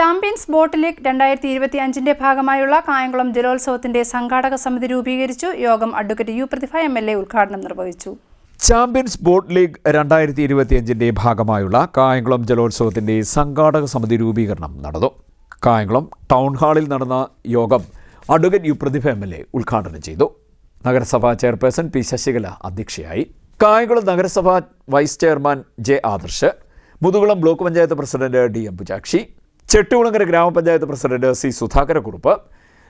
Champions boat league രണ്ടായിരത്തി ഇരുപത്തി അഞ്ചിന്റെ ഭാഗമായുള്ള കായംകുളം ജലോത്സവത്തിന്റെ സംഘാടക സമിതി രൂപീകരിച്ചു. യോഗം advocate U Prathibha M L A ഉദ്ഘാടനം നിർവഹിച്ചു. ചാമ്പ്യൻസ് ബോട്ട് ലീഗ് രണ്ടായിരത്തി ഇരുപത്തിയഞ്ചിന്റെ ഭാഗമായുള്ള കായംകുളം ജലോത്സവത്തിന്റെ സംഘാടക സമിതി രൂപീകരണം നടന്നു. കായംകുളം ടൗൺ ഹാളിൽ നടന്ന യോഗം advocate U Prathibha M L A ഉദ്ഘാടനം ചെയ്തു. നഗരസഭാ ചെയർപേഴ്സൺ പി ശശികല അധ്യക്ഷയായി. കായംകുളം നഗരസഭാ vice chairman J Adarsh Muthukulam block panchayat president D M Pujakshi Chettikulangara grama panchayat president C Sudhakara Kurup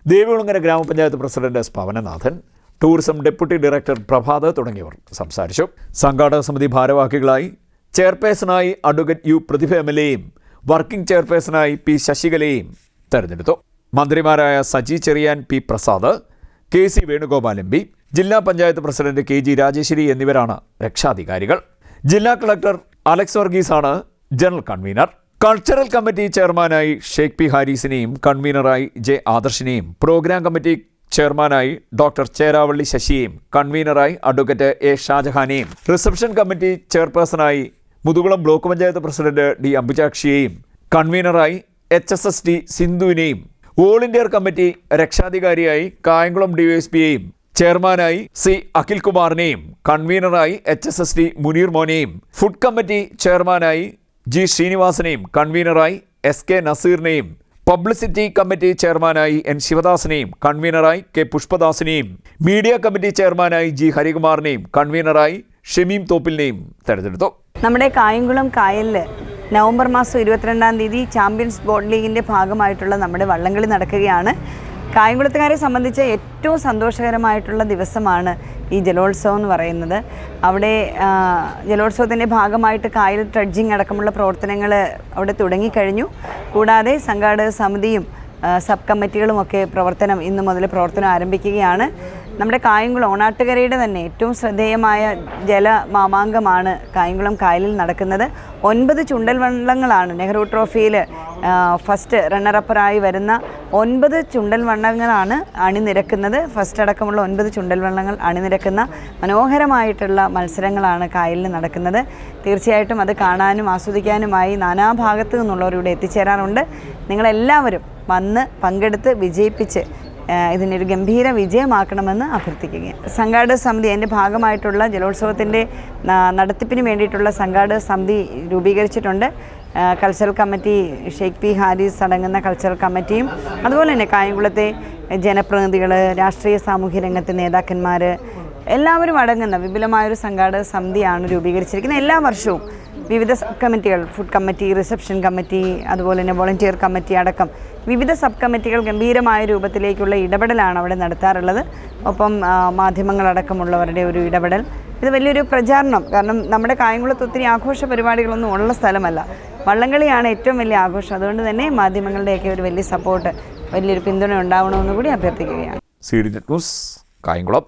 Devikulangara grama panchayat president S Pavananathan tourism deputy director Prabhath തുടങ്ങിയവർ സംസാരിച്ചു. സംഘാടക സമിതി ഭാരവാഹികളായി ചെയർപേഴ്സണായി advocate U Prathibha M L എയും working ചെയർപേഴ്സണായി P ശശികലയെയും തെരഞ്ഞെടുത്തു. മന്ത്രിമാരായ Saji Cheriyan P Prasad K C Venugopal M P ജില്ലാ panchayat president K G Rajeswari എന്നിവരാണ് രക്ഷാധികാരികൾ. ജില്ലാ കളക്ടർ അലക്സ് വർഗീസാണ് ജനറൽ കൺവീനർ. കൾച്ചറൽ കമ്മിറ്റി ചെയർമാനായി ഷെയ്ഖ് പി ഹാരിസിനെയും കൺവീനറായി ജെ ആദർശിനെയും പ്രോഗ്രാം കമ്മിറ്റി ചെയർമാനായി ഡോക്ടർ ചേരാവള്ളി ശശിയെയും കൺവീനറായി അഡ്വക്കേറ്റ് എ ഷാജഹാനെയും reception committee ചെയർപേഴ്സണായി Muthukulam block panchayat president D അംബുജാക്ഷിയെയും കൺവീനറായി എച്ച് എസ് എസ് ടി സിന്ധുവിനെയും ഓൾ ഇന്ത്യ കമ്മിറ്റി രക്ഷാധികാരിയായി കായംകുളം ഡിവൈഎസ്പിയെയും ചെയർമാനായി സി അഖിൽ കുമാറിനെയും കൺവീനറായി H S S T Muneer മോനെയും food committee ചെയർമാനായി ജി ശ്രീനിവാസനെയും കൺവീനറായി എസ് കെ നസീറിനെയും പബ്ലിസിറ്റി കമ്മിറ്റി ചെയർമാനായി എൻ ശിവദാസിനെയും കൺവീനറായി കെ പുഷ്പദാസിനെയും മീഡിയ കമ്മിറ്റി ചെയർമാനായി ജി ഹരികുമാറിനെയും കൺവീനറായി ഷമീം തോപ്പിലിനെയും തെരഞ്ഞെടുത്തു. നമ്മുടെ കായംകുളം കായലിൽ നവംബർ മാസം ഇരുപത്തിരണ്ടാം തീയതി ചാമ്പ്യൻസ് ബോട്ട് ലീഗിന്റെ ഭാഗമായിട്ടുള്ള നമ്മുടെ വള്ളംകളി നടക്കുകയാണ്. കായംകുളത്തുകാരെ സംബന്ധിച്ച് ഏറ്റവും സന്തോഷകരമായിട്ടുള്ള ദിവസമാണ് ഈ ജലോത്സവം എന്ന് പറയുന്നത്. അവിടെ ജലോത്സവത്തിന്റെ ഭാഗമായിട്ട് കായൽ ട്രഡ്ജിങ് അടക്കമുള്ള പ്രവർത്തനങ്ങൾ അവിടെ തുടങ്ങിക്കഴിഞ്ഞു. കൂടാതെ സംഘാടക സമിതിയും സബ് കമ്മിറ്റികളുമൊക്കെ പ്രവർത്തനം ഇന്നു മുതൽ പ്രവർത്തനം ആരംഭിക്കുകയാണ്. നമ്മുടെ കായംകുളം ഓണാട്ടുകരയുടെ തന്നെ ഏറ്റവും ശ്രദ്ധേയമായ ജലമാമാങ്കമാണ് കായംകുളം കായലിൽ നടക്കുന്നത്. ഒൻപത് ചുണ്ടൽ വള്ളങ്ങളാണ് നെഹ്റു ട്രോഫിയിൽ ഫസ്റ്റ് റണ്ണറപ്പറായി വരുന്ന ഒൻപത് ചുണ്ടൽ വള്ളങ്ങളാണ് അണിനിരക്കുന്നത്. ഫസ്റ്റ് അടക്കമുള്ള ഒൻപത് ചുണ്ടൽ വള്ളങ്ങൾ അണിനിരക്കുന്ന മനോഹരമായിട്ടുള്ള മത്സരങ്ങളാണ് കായലിൽ നടക്കുന്നത്. തീർച്ചയായിട്ടും അത് കാണാനും ആസ്വദിക്കാനുമായി നാനാഭാഗത്തു നിന്നുള്ളവർ ഇവിടെ എത്തിച്ചേരാറുണ്ട്. നിങ്ങളെല്ലാവരും വന്ന് പങ്കെടുത്ത് വിജയിപ്പിച്ച് ഇതിനൊരു ഗംഭീര വിജയമാക്കണമെന്ന് അഭ്യർത്ഥിക്കുകയാണ്. സംഘാടക സമിതി അതിന്റെ ഭാഗമായിട്ടുള്ള ജലോത്സവത്തിന്റെ നടത്തിപ്പിന് വേണ്ടിയിട്ടുള്ള സംഘാടക സമിതി രൂപീകരിച്ചിട്ടുണ്ട്. Cultural committee Sheikh P Haris അടങ്ങുന്ന കൾച്ചറൽ കമ്മിറ്റിയും അതുപോലെ തന്നെ കായംകുളത്തെ ജനപ്രതിനിധികൾ രാഷ്ട്രീയ സാമൂഹ്യ രംഗത്തെ നേതാക്കന്മാർ എല്ലാവരും അടങ്ങുന്ന വിപുലമായൊരു സംഘാടക സമിതിയാണ് രൂപീകരിച്ചിരിക്കുന്നത്. എല്ലാ വർഷവും വിവിധ സബ് കമ്മിറ്റികൾ ഫുഡ് കമ്മിറ്റി റിസപ്ഷൻ കമ്മിറ്റി അതുപോലെ തന്നെ വോളണ്ടിയർ കമ്മിറ്റി അടക്കം വിവിധ സബ് കമ്മിറ്റികൾ ഗംഭീരമായ രൂപത്തിലേക്കുള്ള ഇടപെടലാണ് അവിടെ നടത്താറുള്ളത്. ഒപ്പം മാധ്യമങ്ങളടക്കമുള്ളവരുടെ ഒരു ഇടപെടൽ. ഇത് വലിയൊരു പ്രചാരണം. കാരണം നമ്മുടെ കായംകുളത്ത് ഒത്തിരി ആഘോഷ പരിപാടികളൊന്നും ഉള്ള സ്ഥലമല്ല. വള്ളംകളിയാണ് ഏറ്റവും വലിയ ആഘോഷം. അതുകൊണ്ട് തന്നെ മാധ്യമങ്ങളുടെയൊക്കെ ഒരു വലിയ സപ്പോർട്ട് വലിയൊരു പിന്തുണ ഉണ്ടാവണമെന്ന് കൂടി അഭ്യർത്ഥിക്കുകയാണ്. C D news Kayamkulam.